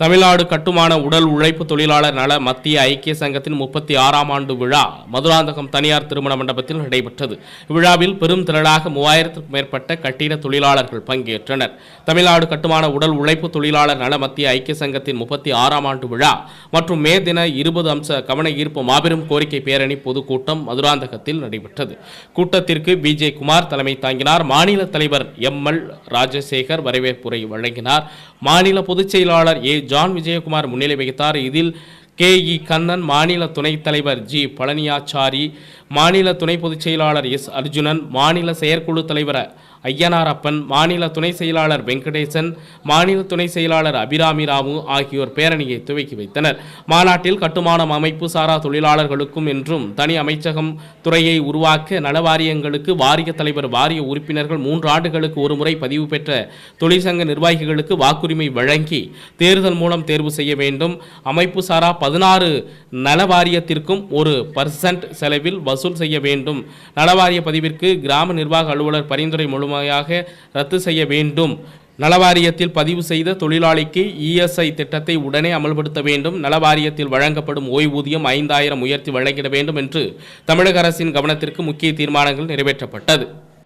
தமிழ்நாடு கட்டுமான உடல் உழைப்பு தொழிலாளர் நல மத்திய ஐக்கிய சங்கத்தின் முப்பத்தி ஆறாம் ஆண்டு விழா மதுராந்தகம் தனியார் திருமண மண்டபத்தில் நடைபெற்றது. இவ்விழாவில் பெரும் திரளாக மூவாயிரத்திற்கும் மேற்பட்ட கட்டிட தொழிலாளர்கள் பங்கேற்றனர். தமிழ்நாடு கட்டுமான உடல் உழைப்பு தொழிலாளர் நல மத்திய ஐக்கிய சங்கத்தின் முப்பத்தி ஆறாம் ஆண்டு விழா மற்றும் மே தின இருபது அம்ச கவன ஈர்ப்பு மாபெரும் கோரிக்கை பேரணி பொதுக்கூட்டம் மதுராந்தகத்தில் நடைபெற்றது. கூட்டத்திற்கு பிஜே குமார் தலைமை தாங்கினார். மாநில தலைவர் எம். எல். ராஜசேகர் வரவேற்புரை வழங்கினார். மாநில பொதுச் செயலாளர் ஏ. ஜான் விஜயகுமார் முன்னிலை வகித்தார். இதில் கே இ கண்ணன் மாநில துணைத் தலைவர் ஜி பழனியாச்சாரி மாநில துணை பொதுச் செயலாளர் எஸ் அர்ஜுனன் மாநில செயற்குழு தலைவர் ஐயனாரப்பன் மாநில துணை செயலாளர் வெங்கடேசன் மாநில துணை செயலாளர் அபிராமி ராமு ஆகியோர் பேரணியை துவக்கி வைத்தனர். மாநாட்டில் கட்டுமானம் அமைப்பு சாரா தொழிலாளர்களுக்கும் என்றும் தனி அமைச்சகம் துறையை உருவாக்க நலவாரியங்களுக்கு வாரிய தலைவர் வாரிய உறுப்பினர்கள் மூன்று ஆண்டுகளுக்கு ஒருமுறை பதிவு பெற்ற தொழிற்சங்க நிர்வாகிகளுக்கு வாக்குரிமை வழங்கி தேர்தல் மூலம் தேர்வு செய்ய வேண்டும். அமைப்பு சாரா பதினாறு நலவாரியத்திற்கும் ஒரு பர்சன்ட் செலவில் வசூல் செய்ய வேண்டும். நலவாரிய பதிவிற்கு கிராம நிர்வாக அலுவலர் பரிந்துரை முழுமையாக ரத்து செய்ய வேண்டும். நலவாரியத்தில் பதிவு செய்த தொழிலாளிக்கு இஎஸ்ஐ திட்டத்தை உடனே அமல்படுத்த வேண்டும். நலவாரியத்தில் வழங்கப்படும் ஓய்வூதியம் ஐந்தாயிரம் உயர்த்தி வழங்கிட வேண்டும் என்று தமிழக அரசின் கவனத்திற்கு முக்கிய தீர்மானங்கள் நிறைவேற்றப்பட்டது.